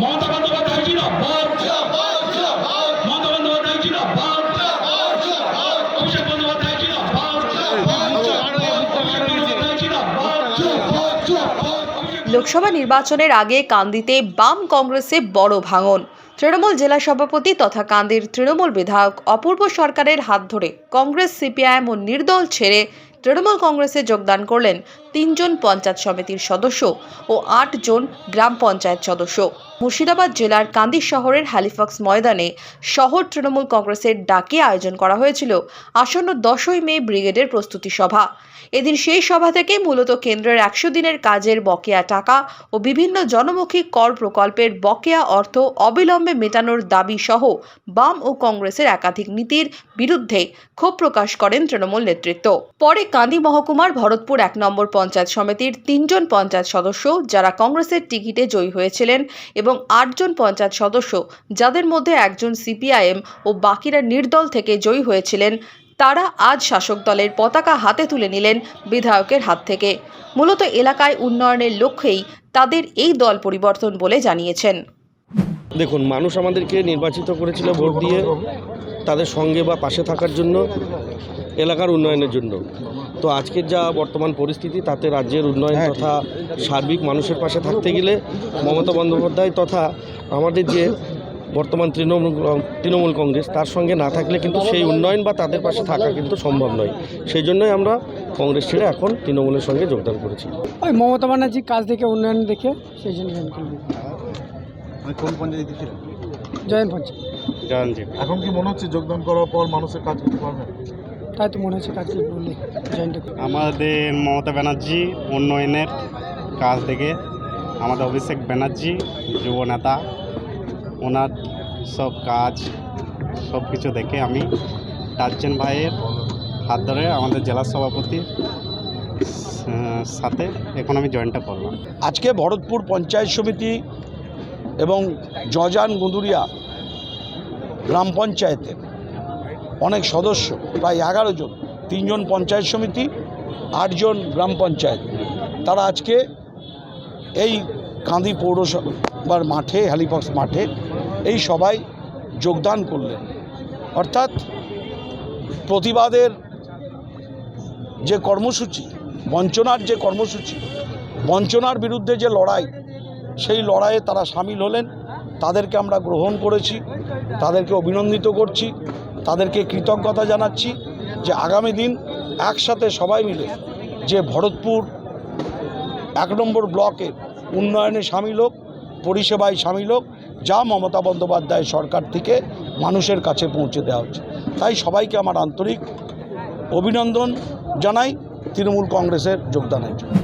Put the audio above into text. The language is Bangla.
মমতা বন্দ্যোপাধ্যায় ছিল লোকসভা নির্বাচনের আগে কান্দিতে বাম কংগ্রেসে বড় ভাঙন। তৃণমূল জেলা সভাপতি তথা কান্দির তৃণমূল বিধায়ক অপূর্ব সরকারের হাত ধরে কংগ্রেস, সিপিআইএম ও নির্দল ছেড়ে তৃণমূল কংগ্রেসে যোগদান করলেন তিনজন পঞ্চায়েত সমিতির সদস্য ও আটজন গ্রাম পঞ্চায়েত সদস্য। মুর্শিদাবাদ জেলার কান্দি শহরের হ্যালিফক্স ময়দানে শহর তৃণমূল কংগ্রেসের ডাকে আয়োজন করা হয়েছিল। আসন্ন দশই মে ব্রিগেডের প্রস্তুতি সভা। এদিন সেই সভা থেকে মূলত কেন্দ্রের একশো দিনের কাজের বকেয়া টাকা ও বিভিন্ন জনমুখী কর প্রকল্পের বকেয়া অর্থ অবিলম্বে মেটানোর দাবি সহ বাম ও কংগ্রেসের একাধিক নীতির বিরুদ্ধে ক্ষোভ প্রকাশ করেন তৃণমূল নেতৃত্ব। পরে কান্দি মহকুমার ভরতপুর এক নম্বর পঞ্চায়েত সমিতির তিনজন পঞ্চায়েত সদস্য, যারা কংগ্রেসের টিকিটে জয়ী হয়েছিলেন এবং আটজন পঞ্চায়েত সদস্য, যাদের মধ্যে একজন সিপিআইএম ও বাকিরা নির্দল থেকে জয়ী হয়েছিলেন, তারা আজ শাসক দলের পতাকা হাতে তুলে নিলেন বিধায়কের হাত থেকে। মূলত এলাকায় উন্নয়নের লক্ষ্যেই তাদের এই দল পরিবর্তন বলে জানিয়েছেন। দেখুন, মানুষ আমাদেরকে নির্বাচিত করেছিল ভোট দিয়ে। তাদের সঙ্গে বা পাশে থাকার জন্য এলাকার উন্নয়নের জন্য। তো আজকের যা বর্তমান পরিস্থিতি তাতে রাজ্যের উন্নয়ন তথা সার্বিক মানুষের পাশে থাকতে গেলে মমতা বন্দ্যোপাধ্যায় তথা আমাদের যে বর্তমান তৃণমূল তৃণমূল কংগ্রেস তার সঙ্গে না থাকলে কিন্তু সেই উন্নয়ন বা তাদের পাশে থাকা কিন্তু সম্ভব নয়। সেই জন্যই আমরা কংগ্রেস ছেড়ে এখন তৃণমূলের সঙ্গে যোগদান করেছি। ওই মমতা ব্যানার্জি কাজ দেখে উন্নয়ন দেখে সেই জন্য জয়েন পঞ্চায়েতে ছিলেন? জয়েন পঞ্চায়েত। জানজি এখন কি মনে হচ্ছে যোগদান করার পর মানুষের কাজ করতে পারবেন তাই তো মনে হচ্ছে কাজ আমাদের মমতা ব্যানার্জি উন্নয়নের কাজ দেখে আমাদের অভিষেক ব্যানার্জি যুব নেতা ওনার সব কাজ সব কিছু দেখে আমি টার্জেন ভাইয়ের হাত ধরে আমাদের জেলা সভাপতির আহ, সাথে এখন আমি জয়েনটা করলাম। আজকে ভরতপুর পঞ্চায়েত সমিতি এবং জজান গুঁদুরিয়া গ্রাম পঞ্চায়েতের অনেক সদস্য, প্রায় এগারো জন। তিনজন পঞ্চায়েত সমিতি, আটজন গ্রাম পঞ্চায়েত। তারা আজকে এই কাঁদি পৌরসভার মাঠে, হ্যালিফক্স মাঠে এই সবাই যোগদান করলেন। অর্থাৎ প্রতিবাদের যে কর্মসূচি, বঞ্চনার যে কর্মসূচি, বঞ্চনার বিরুদ্ধে যে লড়াই, সেই লড়াইয়ে তারা সামিল হলেন। তাদেরকে আমরা গ্রহণ করেছি, তাদেরকে অভিনন্দিত করছি, তাদেরকে কৃতজ্ঞতা জানাচ্ছি যে আগামী দিন একসাথে সবাই মিলে যে ভরতপুর এক নম্বর ব্লকের উন্নয়নে সামিল হোক, পরিষেবায় সামিল হোক, যা মমতা বন্দ্যোপাধ্যায় সরকার থেকে মানুষের কাছে পৌঁছে দেওয়া হচ্ছে। তাই সবাইকে আমার আন্তরিক অভিনন্দন জানাই তৃণমূল কংগ্রেসের যোগদানের জন্য।